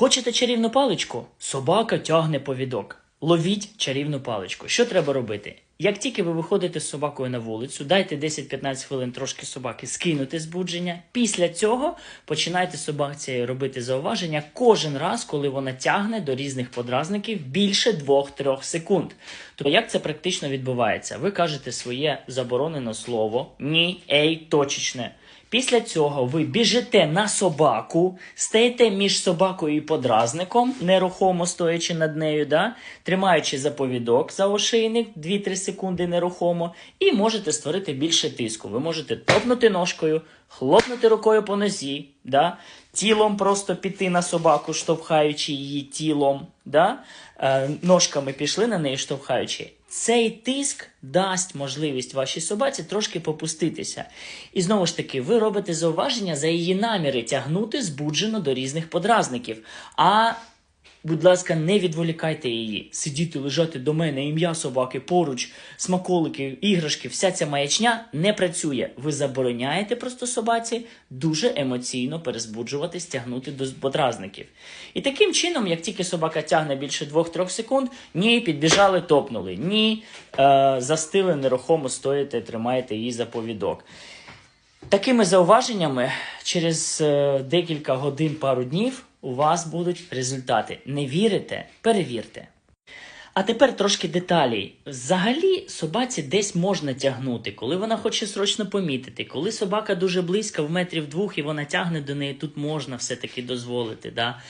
Хочете чарівну паличку? Собака тягне повідок. Ловіть чарівну паличку. Що треба робити? Як тільки ви виходите з собакою на вулицю, дайте 10-15 хвилин трошки собаки скинути збудження. Після цього починайте собаці робити зауваження кожен раз, коли вона тягне до різних подразників більше 2-3 секунд. Тобто, як це практично відбувається? Ви кажете своє заборонене слово ні, ей, точечне. Після цього ви біжите на собаку, стаєте між собакою і подразником, нерухомо стоячи над нею, да? тримаючи заповідок за ошейник 2-3 секунди нерухомо, і можете створити більше тиску. Ви можете топнути ножкою, хлопнути рукою по нозі, да? тілом просто піти на собаку, штовхаючи її тілом, да? е, ножками пішли на неї, штовхаючи. Цей тиск дасть можливість вашій собаці трошки попуститися. І знову ж таки, ви робите зауваження за її наміри тягнути збуджено до різних подразників. А Будь ласка, не відволікайте її. Сидіти, лежати до мене, ім'я собаки, поруч, смаколики, іграшки, вся ця маячня не працює. Ви забороняєте просто собаці дуже емоційно перезбуджуватись, тягнути до подразників. І таким чином, як тільки собака тягне більше 2-3 секунд, ні, підбіжали, топнули, ні, е, застили, нерухомо стоїте, тримаєте її за повідок. Такими зауваженнями через е, декілька годин, пару днів у вас будуть результати. Не вірите? Перевірте. А тепер трошки деталей. Взагалі собаці десь можна тягнути, коли вона хоче срочно помітити. Коли собака дуже близько, в метрів двох, і вона тягне до неї, тут можна все-таки дозволити. Да?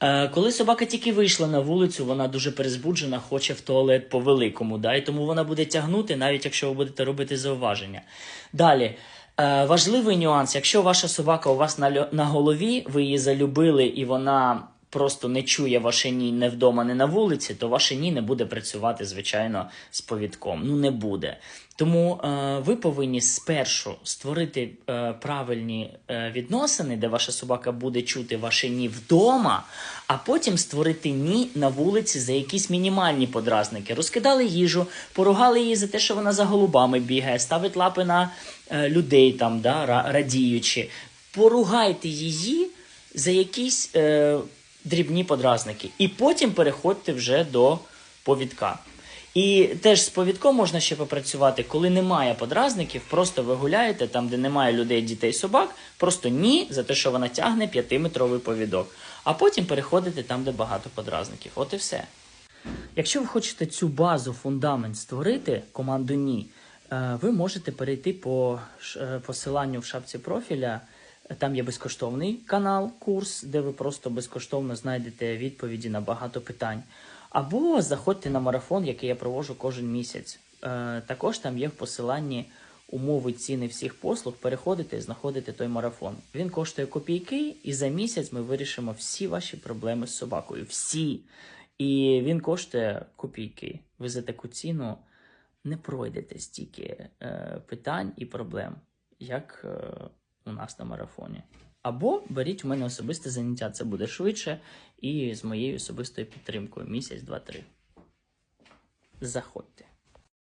Е, коли собака тільки вийшла на вулицю, вона дуже перезбуджена, хоче в туалет по великому, да? і тому вона буде тягнути, навіть якщо ви будете робити зауваження. Далі. Е, важливий нюанс, якщо ваша собака у вас на, на голові, ви її залюбили і вона просто не чує ваше ні не вдома, не на вулиці, то ваше ні не буде працювати, звичайно, з повідком. Ну не буде. Тому е, ви повинні спершу створити е, правильні е, відносини, де ваша собака буде чути ваше ні вдома, а потім створити ні на вулиці за якісь мінімальні подразники. Розкидали їжу, поругали її за те, що вона за голубами бігає, ставить лапи на е, людей там, да, радіючи. Поругайте її за якісь е, дрібні подразники. І потім переходьте вже до повідка. І теж з повідком можна ще попрацювати, коли немає подразників, просто ви гуляєте там, де немає людей, дітей, собак, просто ні, за те, що вона тягне п'ятиметровий повідок. А потім переходите там, де багато подразників. От і все. Якщо ви хочете цю базу, фундамент створити, команду ні, е, ви можете перейти по е, посиланню в шапці профіля. Там є безкоштовний канал, курс, де ви просто безкоштовно знайдете відповіді на багато питань. Або заходьте на марафон, який я проводжу кожен місяць. Е, Також там є в посиланні умови ціни всіх послуг. Переходите і знаходите той марафон. Він коштує копійки, і за місяць ми вирішимо всі ваші проблеми з собакою. Всі. І він коштує копійки. Ви за таку ціну не пройдете стільки е, питань і проблем, як е, у нас на марафоні. Або беріть у мене особисте заняття, це буде швидше і з моєю особистою підтримкою місяць, два-три. Заходьте.